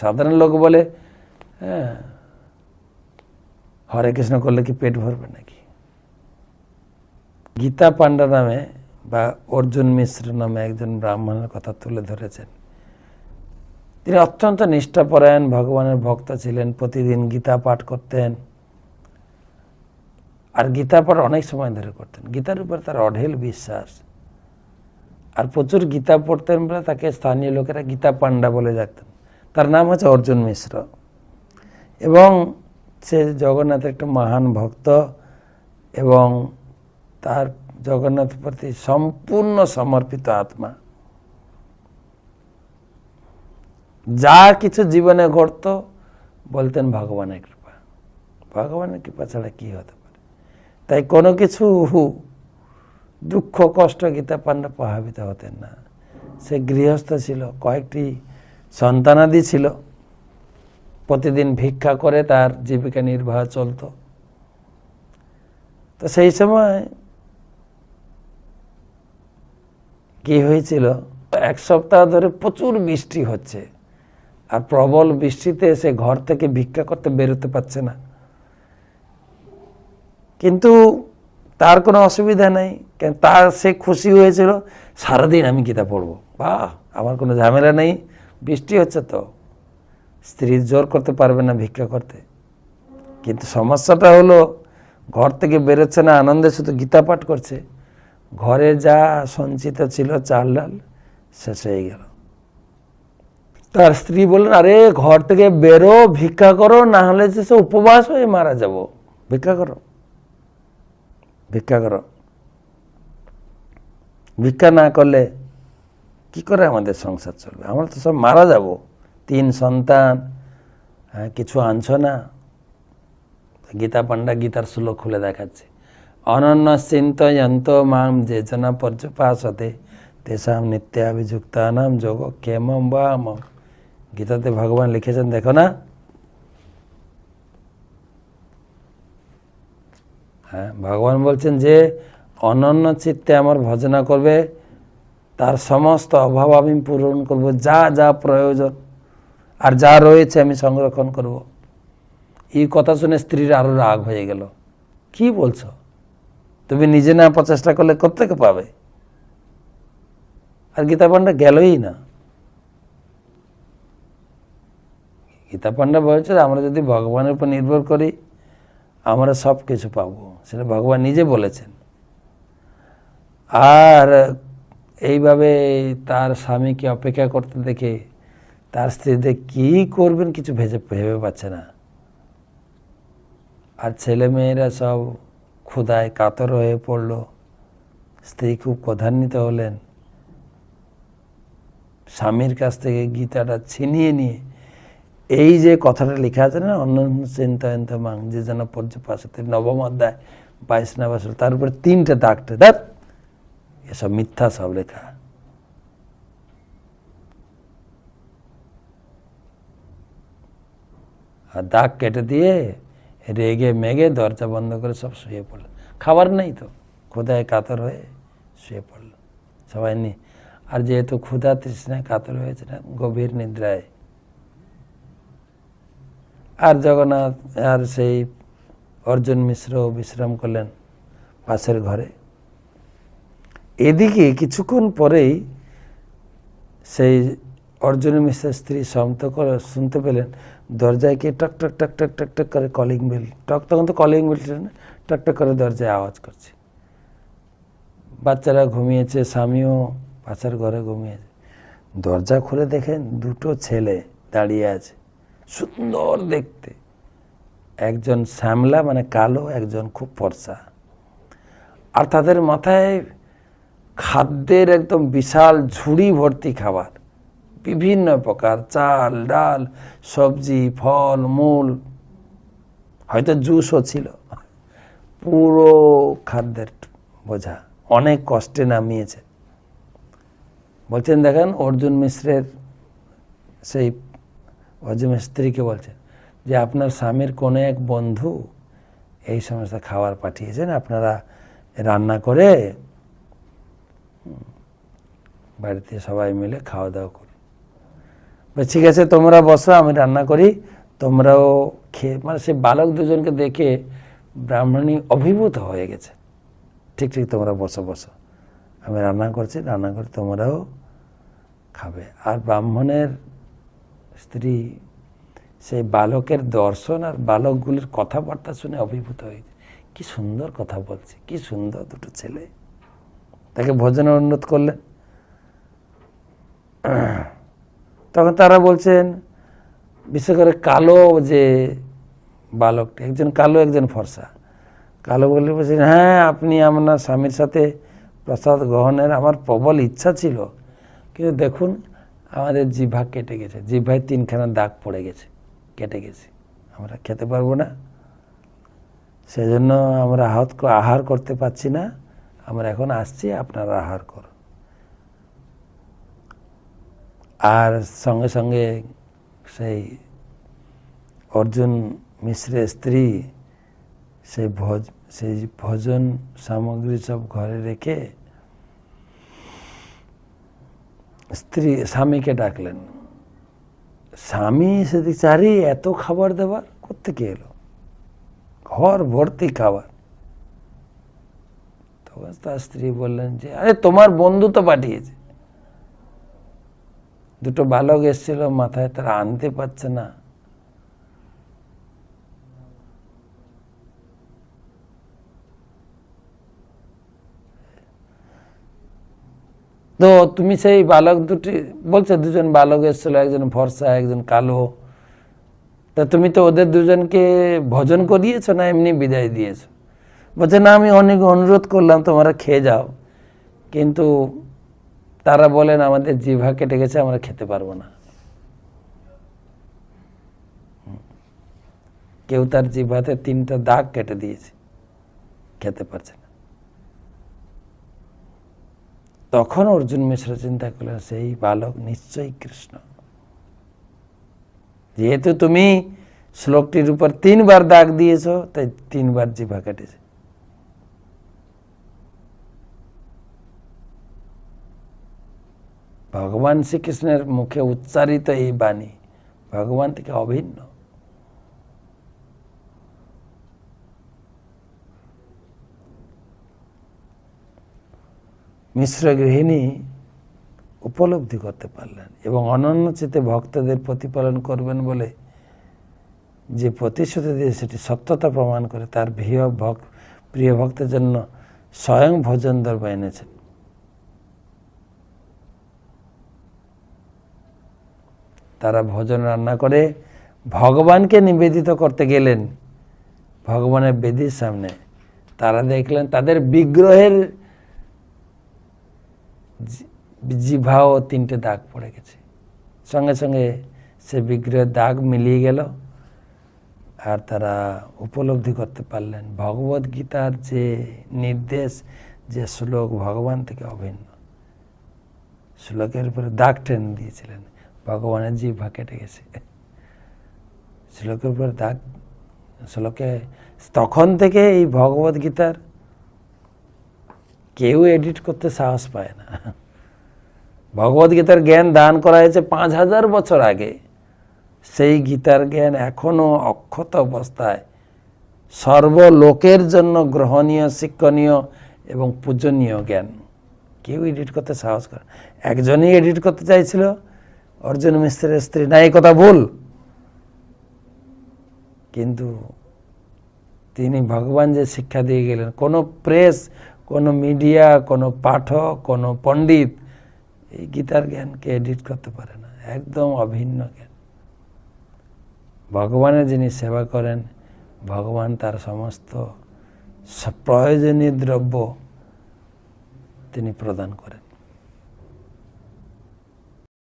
সাধারণ লোক বলে হ্যাঁ হরে কৃষ্ণ করলে কি পেট ভরবে নাকি? গীতা পাণ্ডা নামে বা অর্জুন মিশ্র নামে একজন ব্রাহ্মণের কথা তুলে ধরেছেন। তিনি অত্যন্ত নিষ্ঠাপরায়ণ, ভগবানের ভক্ত ছিলেন, প্রতিদিন গীতা পাঠ করতেন। আর গীতা পাঠ অনেক সময় ধরে করতেন। গীতার উপর তার অঢেল বিশ্বাস। আর প্রচুর গীতা পড়তেন বলে তাকে স্থানীয় লোকেরা গীতা পাণ্ডা বলে ডাকতেন। তার নাম হচ্ছে অর্জুন মিশ্র। এবং সে জগন্নাথের একটা মহান ভক্ত এবং তার জগন্নাথের প্রতি সম্পূর্ণ সমর্পিত আত্মা। যা কিছু জীবনে ঘটতো, বলতেন ভগবানের কৃপা। ভগবানের কৃপা ছাড়া কি হতে পারে? তাই কোনো কিছু দুঃখ, কষ্ট, গীতা পাণ্ডা প্রভাবিত হতেন না। সে গৃহস্থ ছিল, কয়েকটি সন্তানাদি ছিল। প্রতিদিন ভিক্ষা করে তার জীবিকা নির্বাহ চলত। তো সেই সময় কি হয়েছিল? এক সপ্তাহ ধরে প্রচুর বৃষ্টি হচ্ছে। আর প্রবল বৃষ্টিতে সে ঘর থেকে ভিক্ষা করতে বেরোতে পারছে না। কিন্তু তার কোনো অসুবিধা নেই। তার সে খুশি হয়েছিল, সারাদিন আমি গীতা পড়ব। বাহ, আমার কোনো ঝামেলা নেই। বৃষ্টি হচ্ছে তো। স্ত্রী জোর করতে পারবে না ভিক্ষা করতে। কিন্তু সমস্যাটা হলো, ঘর থেকে বেরোচ্ছে না, আনন্দে শুধু গীতা পাঠ করছে। ঘরে যা সঞ্চিত ছিল চাল ডাল, শেষ হয়ে গেল। তার স্ত্রী বললেন, আরে, ঘর থেকে বেরো, ভিক্ষা করো না হলে যে সে উপবাস হয়ে মারা যাব। ভিক্ষা করো। ভিক্ষা করো। ভিক্ষা না করলে কি করে আমাদের সংসার চলবে? আমরা তো সব মারা যাব। তিন সন্তান হ্যাঁ কিছু আনছো না। গীতা পাণ্ডা গীতার শ্লোক খুলে দেখাচ্ছে। অনন্য চিন্তয়ন্ত মাম যে জনা পর্যপাসতে তেসাম নিত্যাভিযুক্তানাম যোগ ক্ষেমম বা গীতাতে ভগবান লিখেছেন, দেখো না। হ্যাঁ ভগবান বলছেন যে অনন্য চিত্তে আমার ভজনা করবে তার সমস্ত অভাব আমি পূরণ করব, যা যা প্রয়োজন আর যা রয়েছে আমি সংরক্ষণ করব। এই কথা শুনে স্ত্রীর আরও রাগ হয়ে গেল। কি বলছো? তুমি নিজে না প্রচেষ্টা করলে কোথেকে পাবে? আর গীতা পাণ্ডা গেলই না। গীতা পাণ্ডা বলছে, আমরা যদি ভগবানের উপর নির্ভর করি, আমরা সব কিছু পাবো। সেটা ভগবান নিজে বলেছেন। আর এইভাবে তার স্বামীকে অপেক্ষা করতে দেখে তার স্ত্রীদের কি করবেন কিছু ভেজে ভেবে পাচ্ছে না। আর ছেলে মেয়েরা সব ক্ষুদায় কাতর হয়ে পড়ল। স্ত্রী খুব ক্রধান্বিত হলেন। স্বামীর কাছ থেকে গীতাটা ছিনিয়ে নিয়ে এই যে কথাটা লেখা আছে না অন্য চিন্তায়ন্ত মাং, যে যেন পর্যপাশতে নবম অধ্যায় বাইশ না বছর তার উপরে তিনটে দাগটে দেখ এসব মিথ্যা সব লেখা। আর দাগ কেটে দিয়ে রেগে মেগে দরজা বন্ধ করে সব শুয়ে পড়ল। খাবার নেই তো ক্ষুদায় কাতর হয়ে শুয়ে পড়ল। সবাই নি আর যেহেতু ক্ষুধা তৃষ্ণায় কাতর হয়েছে না, গভীর নিদ্রায়। আর জগন্নাথ আর সেই অর্জুন মিশ্র বিশ্রাম করলেন পাশের ঘরে। এদিকে কিছুক্ষণ পরেই সেই অর্জুন মিশ্রের স্ত্রী করে শুনতে পেলেন, দরজায় কে টক টক টক টক টক টক করে কলিং বেল টক তখন তো কলিং বেল ছিল না, টক টক করে দরজায় আওয়াজ করছে। বাচ্চারা ঘুমিয়েছে, স্বামীও বাচ্চার ঘরে ঘুমিয়েছে। দরজা খুলে দেখেন দুটো ছেলে দাঁড়িয়ে আছে, সুন্দর দেখতে। একজন শ্যামলা মানে কালো, একজন খুব ফর্সা। আর তাদের মাথায় খাদ্যের একদম বিশাল ঝুড়ি ভর্তি খাবার। বিভিন্ন প্রকার চাল, ডাল, সবজি, ফল, মূল। হয়তো জুসও ছিল। পুরো খাদ্যের বোঝা অনেক কষ্টে নামিয়েছে। বলছেন, দেখেন, অর্জুন মিশ্রের সেই অর্জুন স্ত্রীকে বলছেন যে, আপনার স্বামীর কোনো এক বন্ধু এই সমস্ত খাবার পাঠিয়েছেন, আপনারা রান্না করে বাড়িতে সবাই মিলে খাওয়া দাওয়া বলে, ঠিক আছে তোমরা বসো আমি রান্না করি। তোমরাও খেয়ে মানে সে বালক দুজনকে দেখে ব্রাহ্মণী অভিভূত হয়ে গেছে। ঠিক ঠিক তোমরা বসো বসো। আমি রান্না করছি রান্না করে তোমরাও খাবে। আর ব্রাহ্মণের স্ত্রী সেই বালকের দর্শন আর বালকগুলির কথাবার্তা শুনে অভিভূত হয়েছে কি সুন্দর কথা বলছে কি সুন্দর দুটো ছেলে। তাকে ভোজনে অনুরোধ করলেন তখন তারা বলছেন, বিশেষ করে কালো যে বালকটি, একজন কালো, একজন ফর্সা। কালো বলে বলছেন হ্যাঁ আপনি আপনার স্বামীর সাথে প্রসাদ গ্রহণের আমার প্রবল ইচ্ছা ছিল। কিন্তু দেখুন, আমাদের জিভা কেটে গেছে। জিভায় তিনখানা দাগ পড়ে গেছে, কেটে গেছে। আমরা খেতে পারব না। সেজন্য আমরা আহত আহার করতে পারছি না। আমরা এখন আসছি আপনারা আহার করুন। আর সঙ্গে সঙ্গে সেই অর্জুন মিশ্রের স্ত্রী সেই ভোজ, সেই ভোজন সামগ্রী সব ঘরে রেখে স্ত্রী, স্বামীকে ডাকলেন। স্বামী সেদিক চারি এত খাবার দেবার কোথেকে এলো? ঘর ভর্তি খাবার। তার স্ত্রী বললেন যে, আরে, তোমার বন্ধু তো পাঠিয়েছে। দুটো বালক এসেছিল, মাথায় তারা আনতে পারছে না। তো তুমি সেই বালক দুটি, বলছে, দুজন বালক এসেছিল, একজন ফর্সা, একজন কালো। তা তুমি তো ওদের দুজনকে ভজন করিয়েছো না এমনি বিদায় দিয়েছ? বলছে, না, আমি অনেক অনুরোধ করলাম, তোমরা খেয়ে যাও। কিন্তু তারা বলেন, আমাদের জিভা কেটে গেছে আমরা খেতে পারব না। কেউ তার জিভাতে তিনটা দাগ কেটে দিয়েছে, খেতে পারছে না। তখন অর্জুন মিশ্র চিন্তা করলেন, সেই বালক নিশ্চয়ই কৃষ্ণ। যেহেতু তুমি শ্লোকটির উপর তিনবার দাগ দিয়েছ, তাই তিনবার জিভা কেটেছে ভগবান শ্রীকৃষ্ণের মুখে উচ্চারিত এই বাণী ভগবান থেকে অভিন্ন। মিশ্র গৃহিণী উপলব্ধি করতে পারলেন এবং অনন্য চিতে ভক্তদের প্রতিপালন করবেন বলে যে প্রতিশ্রুতি দিয়ে সেটি সত্যতা প্রমাণ করে তার প্রিয় ভক প্রিয় ভক্তের জন্য স্বয়ং ভোজন দর্বা এনেছেন। তারা ভোজন রান্না করে, ভগবানকে নিবেদিত করতে গেলেন। ভগবানের বেদির সামনে তারা দেখলেন তাদের বিগ্রহের জিভাও তিনটে দাগ পড়ে গেছে। সঙ্গে সঙ্গে সে বিগ্রহের দাগ মিলিয়ে গেল আর তারা উপলব্ধি করতে পারলেন ভগবত গীতার যে নির্দেশ যে শ্লোক ভগবান থেকে অভিন্ন। শ্লোকের উপরে দাগ টেনে দিয়েছিলেন। ভগবানের জিভা কেটে গেছে। শ্লোকের উপরে দাগ, শ্লোকে তখন থেকে এই ভগবত গীতার কেউ এডিট করতে সাহস পায় না। ভগবত গীতার জ্ঞান দান করা হয়েছে পাঁচ হাজার বছর আগে। সেই গীতার জ্ঞান এখনও অক্ষত অবস্থায়। সর্বলোকের জন্য গ্রহণীয়, শিক্ষণীয় এবং পূজনীয় জ্ঞান। কেউ এডিট করতে সাহস করে একজনই এডিট করতে চাইছিল অর্জুন মিস্ত্রের স্ত্রী, না, এই কথা ভুল। কিন্তু তিনি ভগবান যে শিক্ষা দিয়ে গেলেন, কোনো প্রেস, কোনো মিডিয়া, কোনো পাঠক, কোনো পণ্ডিত এই গীতার জ্ঞানকে এডিট করতে পারে না। একদম অভিন্ন জ্ঞান। ভগবানের যিনি সেবা করেন, ভগবান তার সমস্ত প্রয়োজনীয় দ্রব্য তিনি প্রদান করেন।